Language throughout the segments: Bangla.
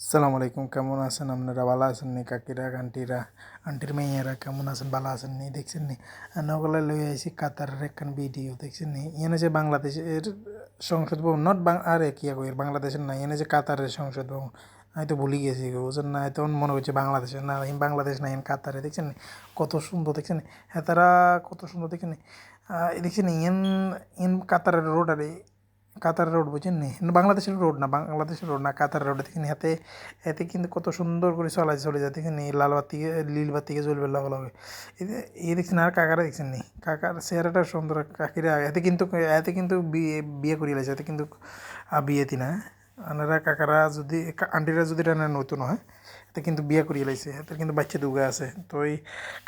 আসসালামু আলাইকুম, কেমন আছেন আপনারা? ভালো আছেন নি কাকিরা, আন্টিরা? আন্টির মেয়েরা কেমন আছেন? ভালো আছেন নি? দেখছেন নি? নগলে লই আইছি কাতারের একখান ভিডিও দেখছেন নি? এনে যে বাংলাদেশের সংসদ ভবন নট বাং আরে কি কই বাংলাদেশের না এনে যে কাতারের সংসদ ভবন, আমি তো ভুলে গেছি বুঝছেন না? তখন মনে হচ্ছে বাংলাদেশের না বাংলাদেশ না কাতারে, দেখছেন কত সুন্দর, দেখছেন হ্যাঁ তারা কত সুন্দর, দেখছেন দেখছেন নি ইন ইন কাতারের রোড আরে কাতার রোড বুঝেন নি? বাংলাদেশের রোড না, বাংলাদেশের রোড না কাতার রোড দেখেন হাতে এতে কিন্তু কত সুন্দর করে চলাই, চলে যায়। দেখেন লাল বাতি নীল বাতিকে জ্বলবে লগে লগে এই দেখছেন আর কাকারা দেখছেন নি? কাকার চেহারাটা সুন্দর, কাকিরা, এতে কিন্তু এতে কিন্তু বিয়ে বিয়ে করিয়ে লাগছে এতে কিন্তু বিয়েতি না আনারা কাকারা যদি আন্টিরা যদি রান্না নতুন হয় এতে কিন্তু বিয়ে করিয়ে লাইছে এতে কিন্তু বাচ্চা দুগা আছে। তো এই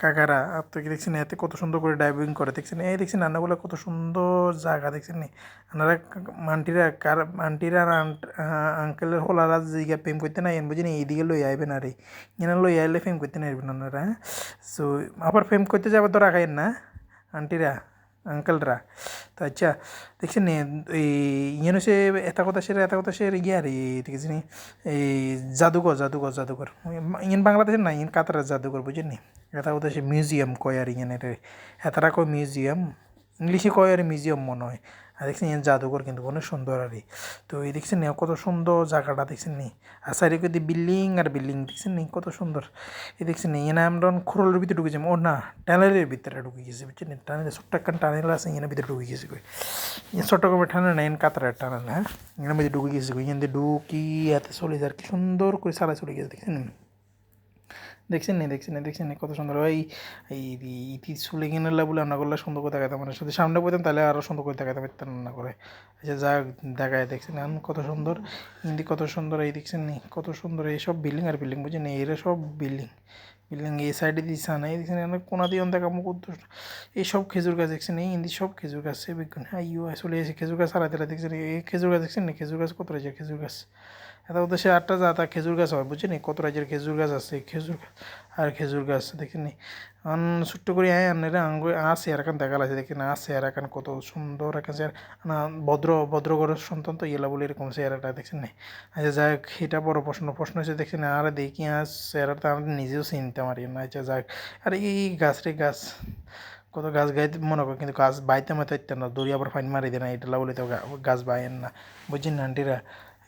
কাকারা তো কি দেখছেন এতে কত সুন্দর করে ডাইভিং করে দেখছেন? এই দেখছেন রান্নাগুলো কত সুন্দর জায়গা দেখছেন? নি আনারা আন্টিরা কার আন্টিরা আঙ্কেলের হোলারা জিগা প্রেম করতে না এন বুঝিনি এইদিকে লই আইবেন আর এনে লই আইলে প্রেম করতে না আইবেন ওনারা সো আবার প্রেম করতে যাবে তো রাখাইন না আন্টিরা আঙ্কেলরা দেখছেন নি, এই ইয়ে সে এত কথা সেরা এটা কথা সেরা আরে ঠিক আছে নি? এই জাদুঘর জাদুঘর জাদুঘর ইন বাংলাদেশের না, ইন কাতারের জাদুঘর বুঝেন নি এটা কথা সে মিউজিয়াম কয় আর ইয়ে এতারা কয় মিউজিয়াম ইংলিশে কয় আর মিউজিয়াম মনে হয়। আর দেখছেন জাদুঘর কিন্তু অনেক সুন্দর আর। তো এই দেখছেন নি কত সুন্দর জায়গাটা দেখছেন নি আর চারিদিকে দিয়ে বিল্ডিং আর বিল্ডিং দেখছেন নি কত সুন্দর। এই দেখছেন নি এনে আমরা খোরলের ভিতরে ঢুকেছি ও না, টানেলের ভিতরে ঢুকে গেছি, বুঝছেন? নি টানেল ছোট্ট একটা টানেল আছে এনে ভিতরে ঢুকে গেছি কই। ইয়ে চট্টগ্রামের টানেল না এন কাতারের টানেল হ্যাঁ? এর ভিতরে ঢুকে গেছি কই। দিয়ে ঢুকি হাতে চলে যায় কি সুন্দর করে সারা চলে গেছে, দেখছেন? নি দেখছেন নি? দেখছেন নি? দেখছেন নি? কত সুন্দর। ওই, এই ইতি চুলে কিনে বলে রান্না করলে সুন্দর করে দেখাতাম মানে। যদি সামনে পেতাম তাহলে আরও সুন্দর করে দেখাতে পারতাম রান্না করে। আচ্ছা যা দেখায় দেখছেন আন কত সুন্দর। হিন্দি কত সুন্দর, এই দেখছেন নি? কত সুন্দর, এই সব বিল্ডিং আর বিল্ডিং বুঝছেন এরা সব বিল্ডিং। বিল্ডিং এই সাইডে দিচ্ছে না। এই দেখছেন অনেক কোনা দিয়ে দেখা মুখ এই সব খেজুর গাছ দেখছেন এই হিন্দি সব খেজুর গাছ সে বিজ্ঞান। হ্যাঁ ইউ এসে খেজুর গাছ হারাতে দেখছেন এই খেজুর গাছ দেখছেন না? খেজুর গাছ কত রয়েছে? খেজুর গাছ। এত উদ্দেশ্যে আটটা জাতা খেজুর গাছ হয়, বুঝছেন? কত রাজ্যের খেজুর গাছ আছে, খেজুর গাছ আর খেজুর গাছ, দেখেনি? আন ছোট্ট করে আয় আনলে আঙ্গুর আর এখান দেখা লাগছে দেখেন আর চেয়ার এখান কত সুন্দর একটা চেয়ার না, ভদ্র ভদ্রগরের সন্তান তো ইয়েলা বলে এরকম চেয়ারটা দেখছেন না আচ্ছা যাক এটা বড় প্রশ্ন প্রশ্ন হচ্ছে দেখছেন আর দেখি আর চেয়ারটা আমি নিজেও চিনতে পারি না আচ্ছা যাক আর এই গাছ রে গাছ, কত গাছ গাইতে, মনে করে, কিন্তু গাছ বাইতে ইত্যাদি না, দড়ি আবার ফাইন মারি দেয় না এটা বলে তো গাছ বাইয়েন না, বুঝছেন, আন্টিরা?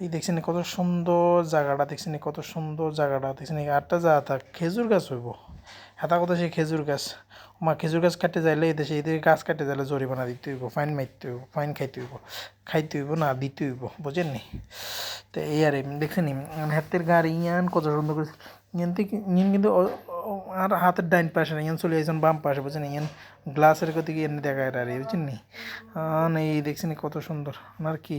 এই দেখছেন কত সুন্দর জায়গাটা, দেখছেন কত সুন্দর জায়গাটা, দেখছেন আটটা জায়গা খেজুর গাছ হইব। হেতা কথা সেই খেজুর গাছ। মা খেজুর গাছ কাটতে যাইলে এই দেশে এদের গাছ কাটতে যাইলে জরিমানা দিতে হইব, ফাইন মারতে হইব, ফাইন খাইতে হইব খাইতে হইব না, দিতে হইব, বুঝেন নি? তো এই আর দেখছেন হাতের গাড়ি, ইয়ান কত সুন্দর করে, ইয়ান থেকে, ইয়ান কিন্তু আর হাতের ডাইন পাশে না, ইয়ান চলে যাইছেন বাম পাশে বুঝছেন ইয়ান গ্লাসের দিকে এনে দেখা আর বুঝছেন নি? এই দেখছেন কত সুন্দর, আর কি?